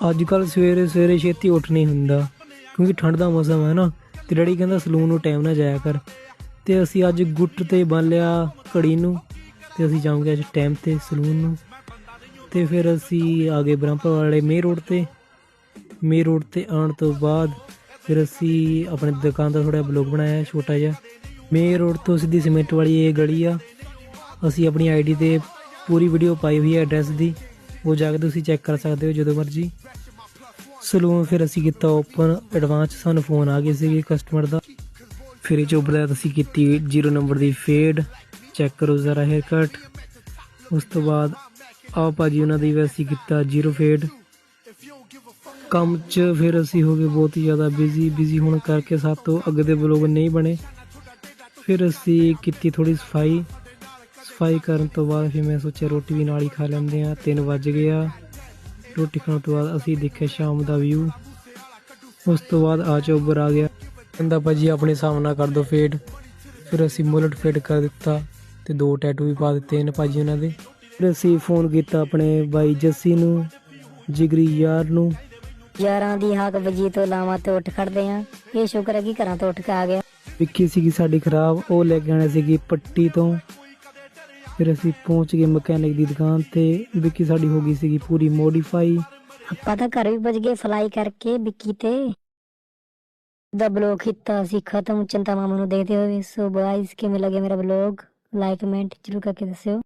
ਅੱਜ ਕੱਲ ਸਵੇਰੇ ਸਵੇਰੇ ਛੇਤੀ ਉੱਠ ਨਹੀਂ ਹੁੰਦਾ, ਕਿਉਂਕਿ ਠੰਡ ਦਾ ਮੌਸਮ ਹੈ ਨਾ, ਤੇ ਡੈਡੀ ਕਹਿੰਦਾ ਸਲੂਨ ਨੂੰ ਟਾਈਮ ਨਾ ਜਾਇਆ ਕਰ। ਤੇ ਅਸੀਂ ਅੱਜ ਗੁੱਟ ਤੇ ਬੰਨ ਲਿਆ ਘੜੀ ਨੂੰ, ਤੇ ਅਸੀਂ ਜਾਵਾਂਗੇ ਅੱਜ ਟਾਈਮ ਤੇ ਸਲੂਨ ਨੂੰ। ਤੇ ਫਿਰ ਅਸੀਂ ਆ ਗਏ ਬ੍ਰਹਮਪੁਰ ਵਾਲੇ ਮੇਨ ਰੋਡ ਤੇ ਮੇਨ ਰੋਡ ਤੇ ਆਉਣ ਤੋਂ ਬਾਅਦ ਫਿਰ ਅਸੀਂ ਆਪਣੇ ਦੁਕਾਨ ਦਾ ਥੋੜਾ ਬਲੌਗ ਬਣਾਇਆ, ਛੋਟਾ ਜਿਹਾ। ਮੇਨ ਰੋਡ ਤੋਂ ਸਿੱਧੀ ਸੀਮੈਂਟ ਵਾਲੀ ਇਹ ਗਲੀ ਆ। ਅਸੀਂ ਆਪਣੀ ਆਈਡੀ ਤੇ ਪੂਰੀ ਵੀਡੀਓ ਪਾਈ ਹੋਈ ਹੈ ਐਡਰੈਸ ਦੀ। ਉਹ ਜਾ ਕੇ ਤੁਸੀਂ ਚੈੱਕ ਕਰ ਸਕਦੇ ਹੋ ਜਦੋਂ ਮਰਜ਼ੀ। ਸਲੂਨ ਫਿਰ ਅਸੀਂ ਕੀਤਾ ਓਪਨ ਐਡਵਾਂਸ ਸਾਨੂੰ ਫੋਨ ਆ ਗਏ ਸੀਗੇ ਕਸਟਮਰ ਦਾ। ਫਿਰ ਇਹ ਚੋਂ ਬਲੈਤ ਅਸੀਂ ਕੀਤੀ 0 ਨੰਬਰ ਦੀ ਫੇਡ ਚੈੱਕ ਕਰੋ ਜ਼ਰਾ ਹੇਅਰ ਕੱਟ ਉਸ ਤੋਂ ਬਾਅਦ ਆ ਭਾਜੀ ਉਹਨਾਂ ਦੀ ਵੈਸੀ ਕੀਤਾ 0 ਫੇਡ ਕੰਮ 'ਚ ਫਿਰ ਅਸੀਂ ਹੋ ਗਏ ਬਹੁਤ ਹੀ ਜ਼ਿਆਦਾ ਬਿਜ਼ੀ ਬਿਜ਼ੀ ਹੋਣ ਕਰਕੇ ਸਾਡੇ ਤੋਂ ਅੱਗੇ ਦੇ ਬਲੌਗ ਨਹੀਂ ਬਣੇ। ਫਿਰ ਅਸੀਂ ਕੀਤੀ ਥੋੜੀ ਸਫ਼ਾਈ। ਸਫ਼ਾਈ ਕਰਨ ਤੋਂ ਬਾਅਦ ਫਿਰ ਮੈਂ ਸੋਚਿਆ ਰੋਟੀ ਵੀ ਨਾਲ ਹੀ ਖਾ ਲੈਂਦੇ ਆ 3 ਵੱਜ ਗਿਆ ਰੋਟੀ ਖਾਣ ਤੋਂ ਬਾਅਦ ਅਸੀਂ ਦੇਖਿਆ ਸ਼ਾਮ ਦਾ ਵਿਊ ਉਸ ਤੋਂ ਬਾਅਦ ਆ ਚੋਬਰ ਆ ਗਿਆ। ਕਹਿੰਦਾ ਭਾਜੀ ਆਪਣੇ ਸਾਹਮਣਾ ਕਰ ਦੋ ਫੇਡ ਫਿਰ ਅਸੀਂ ਮੁਲਟ ਫੇਡ ਕਰ ਦਿੱਤਾ ਤੇ ਦੋ ਟੈਟੂ ਵੀ ਪਾ ਦਿੱਤੇ ਨੇ ਭਾਜੀ ਉਹਨਾਂ ਦੇ। ਫਿਰ ਅਸੀਂ ਫੋਨ ਕੀਤਾ ਆਪਣੇ ਬਾਈ ਜੱਸੀ ਨੂੰ ਜਿਗਰੀ ਯਾਰ ਨੂੰ। ਯਾਰਾਂ ਦੀ ਹਾਕ ਵਜੀ ਤੋਂ ਲਾਵਾਂ ਤੇ ਉੱਠ ਖੜਦੇ ਆ। ਇਹ ਸ਼ੁਕਰ ਹੈ ਕਿ ਘਰਾਂ ਤੋਂ ਉੱਠ ਕੇ ਆ ਗਿਆ। ਵਿੱਕੀ ਸੀਗੀ ਸਾਡੀ ਖਰਾਬ ਉਹ ਲੈ ਕੇ ਆਣੀ ਸੀਗੀ ਪੱਟੀ ਤੋਂ। ਫਿਰ ਅਸੀਂ ਪਹੁੰਚ ਗਏ ਮਕੈਨਿਕ ਦੀ ਦੁਕਾਨ ਤੇ। ਵਿੱਕੀ ਸਾਡੀ ਹੋ ਗਈ ਸੀਗੀ ਪੂਰੀ ਮੋਡੀਫਾਈ ਆਪਾਂ ਤਾਂ ਘਰ ਵੀ ਭੱਜ ਗਏ ਫਲਾਈ ਕਰਕੇ ਵਿੱਕੀ ਤੇ। ਦਾ ਬਲੌਗ ਕੀਤਾ ਸੀ, ਖਤਮ। ਚਿੰਤਾ ਮਾਮੂ ਨੂੰ ਦੇਖਦੇ ਹੋਏ ਸੋ ਗਾਇਸ ਕਿਵੇਂ ਲੱਗੇ ਮੇਰਾ ਬਲੌਗ ਲਾਈਕ ਕਮੈਂਟ ਜਰੂਰ ਕਰਕੇ ਦੱਸਿਓ।